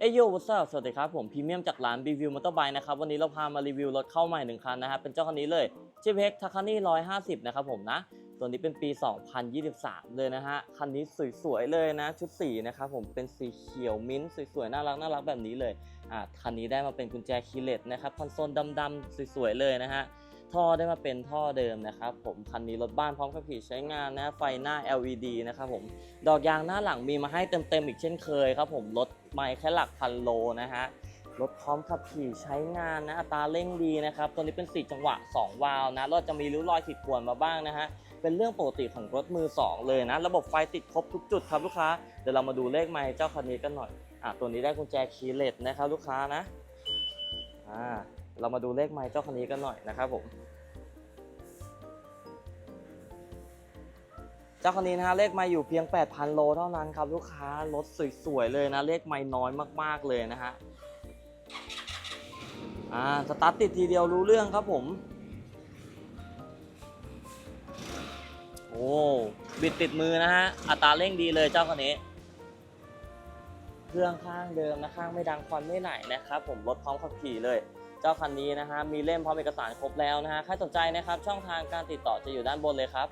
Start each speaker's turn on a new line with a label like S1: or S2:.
S1: เอโยวัสสวัสดีครับผมพรีเมียมจากร้านรีวิวมอเตอร์ไบค์นะครับวันนี้เราพามารีวิวรถเข้าใหม่หนึ่งคันนะครับเป็นเจ้าคันนี้เลยชิเพ็กทาคานี่150นะครับผมนะ ตัวนี้เป็นปี 2023 เลยนะฮะคันนี้สวยๆเลยนะ ชุดสีนะครับผมเป็นสีเขียวมิ้นท์สวยๆน่ารักน่ารักแบบนี้เลยอ่าคันนี้ได้มาเป็นกุญแจคีเลสนะครับคอนโซลดำๆสวยๆเลยนะฮะ ท่อได้มาเป็นท่อเดิมนะครับผมคันนี้รถบ้านพร้อมขับขี่ใช้งานนะไฟหน้า LED นะครับผมดอกยางหน้าหลังมีมาให้เต็มๆอีกเช่นเคยครับผมรถไม่แค่หลักพันโลนะฮะรถพร้อมขับขี่ใช้งานนะอัตราเร่งดีนะครับตัวนี้เป็น 4 จังหวะ 2 วาล์วนะรถจะมีริ้วรอยขีดข่วนมาบ้างนะฮะเป็นเรื่องปกติของรถมือ 2 เลยนะ ระบบไฟติดครบทุกจุดครับลูกค้า เดี๋ยวเรามาดูเลขไมล์เจ้าคันนี้กันหน่อยอะตัวนี้ได้กุญแจคีย์เลสนะครับลูกค้านะ เรามาดูเลขไมล์เจ้าคันนี้กันหน่อยนะครับผมเจ้าคันนี้นะฮะเลขไม่อยู่เพียง 8,000 โลเท่านั้นครับลูกค้ารถสวยๆเลยนะเลขไม่น้อยมากๆเลยนะฮะอ่าสตาร์ทติดทีเดียวรู้เรื่องครับผมโอ้บิดติดมือนะฮะอัตราเร่งดีเลยเจ้าคันนี้เครื่องข้างเดิมนะข้างไม่ดังควันไม่ไหนนะครับผมรถพร้อมขับขี่เลย เจ้าคันนี้นะฮะมีเล่มพร้อมเอกสารครบแล้วนะฮะใครสนใจนะครับช่องทางการติดต่อจะอยู่ด้านบนเลยครับ